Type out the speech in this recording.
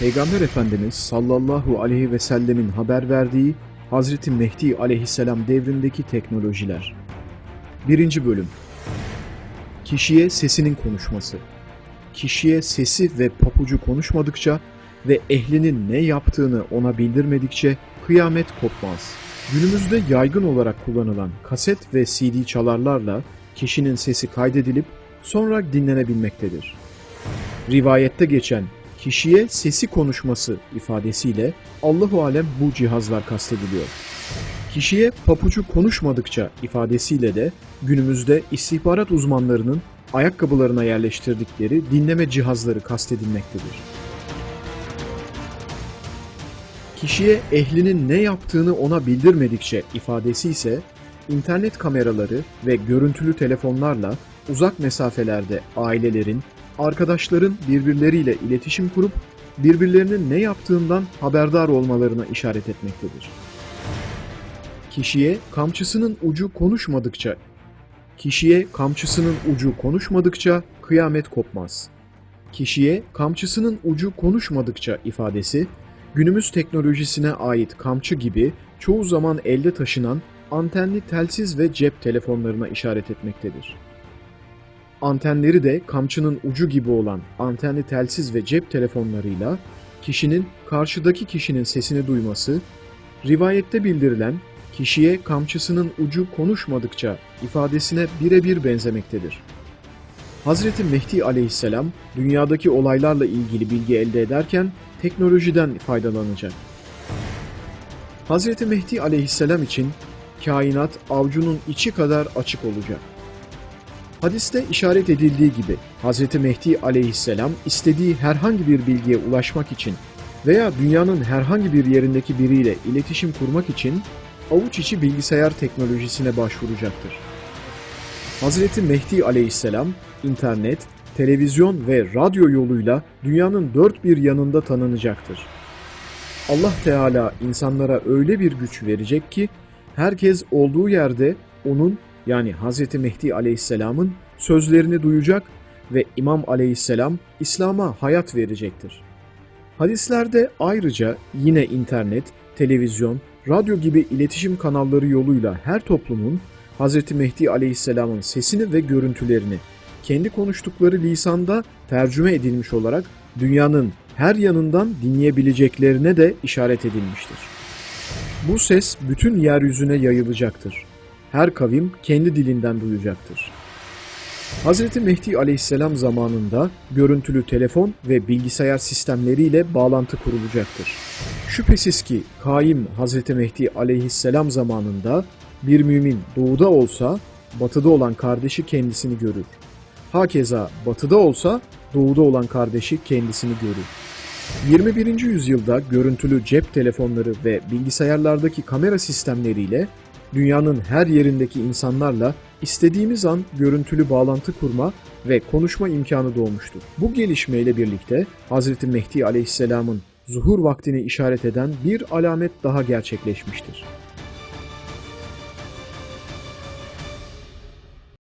Peygamber Efendimiz sallallahu aleyhi ve sellemin haber verdiği Hazreti Mehdi aleyhisselam devrindeki teknolojiler. 1. Bölüm Kişiye sesinin konuşması. Kişiye sesi ve papucu konuşmadıkça ve ehlinin ne yaptığını ona bildirmedikçe kıyamet kopmaz. Günümüzde yaygın olarak kullanılan kaset ve CD çalarlarla kişinin sesi kaydedilip sonra dinlenebilmektedir. Rivayette geçen kişiye sesi konuşması ifadesiyle Allahu alem bu cihazlar kastediliyor. Kişiye papucu konuşmadıkça ifadesiyle de günümüzde istihbarat uzmanlarının ayakkabılarına yerleştirdikleri dinleme cihazları kastedilmektedir. Kişiye ehlinin ne yaptığını ona bildirmedikçe ifadesi ise internet kameraları ve görüntülü telefonlarla uzak mesafelerde ailelerin, arkadaşların birbirleriyle iletişim kurup birbirlerinin ne yaptığından haberdar olmalarına işaret etmektedir. Kişiye kamçısının ucu konuşmadıkça Kişiye kamçısının ucu konuşmadıkça kıyamet kopmaz. Kişiye kamçısının ucu konuşmadıkça ifadesi günümüz teknolojisine ait kamçı gibi çoğu zaman elde taşınan antenli telsiz ve cep telefonlarına işaret etmektedir. Antenleri de kamçının ucu gibi olan antenli telsiz ve cep telefonlarıyla kişinin karşıdaki kişinin sesini duyması, rivayette bildirilen kişiye kamçısının ucu konuşmadıkça ifadesine birebir benzemektedir. Hazreti Mehdi aleyhisselam dünyadaki olaylarla ilgili bilgi elde ederken teknolojiden faydalanacak. Hazreti Mehdi aleyhisselam için kainat avcunun içi kadar açık olacak. Hadiste işaret edildiği gibi Hz. Mehdi aleyhisselam istediği herhangi bir bilgiye ulaşmak için veya dünyanın herhangi bir yerindeki biriyle iletişim kurmak için avuç içi bilgisayar teknolojisine başvuracaktır. Hz. Mehdi aleyhisselam internet, televizyon ve radyo yoluyla dünyanın dört bir yanında tanınacaktır. Allah Teala insanlara öyle bir güç verecek ki herkes olduğu yerde onun yani Hz. Mehdi aleyhisselamın sözlerini duyacak ve İmam aleyhisselam İslam'a hayat verecektir. Hadislerde ayrıca yine internet, televizyon, radyo gibi iletişim kanalları yoluyla her toplumun Hz. Mehdi aleyhisselamın sesini ve görüntülerini kendi konuştukları lisanda tercüme edilmiş olarak dünyanın her yanından dinleyebileceklerine de işaret edilmiştir. Bu ses bütün yeryüzüne yayılacaktır. Her kavim kendi dilinden duyacaktır. Hz. Mehdi aleyhisselam zamanında görüntülü telefon ve bilgisayar sistemleriyle bağlantı kurulacaktır. Şüphesiz ki kaim Hz. Mehdi aleyhisselam zamanında bir mümin doğuda olsa batıda olan kardeşi kendisini görür. Hakeza batıda olsa doğuda olan kardeşi kendisini görür. 21. yüzyılda görüntülü cep telefonları ve bilgisayarlardaki kamera sistemleriyle dünyanın her yerindeki insanlarla istediğimiz an görüntülü bağlantı kurma ve konuşma imkanı doğmuştur. Bu gelişmeyle birlikte Hz. Mehdi Aleyhisselam'ın zuhur vaktini işaret eden bir alamet daha gerçekleşmiştir.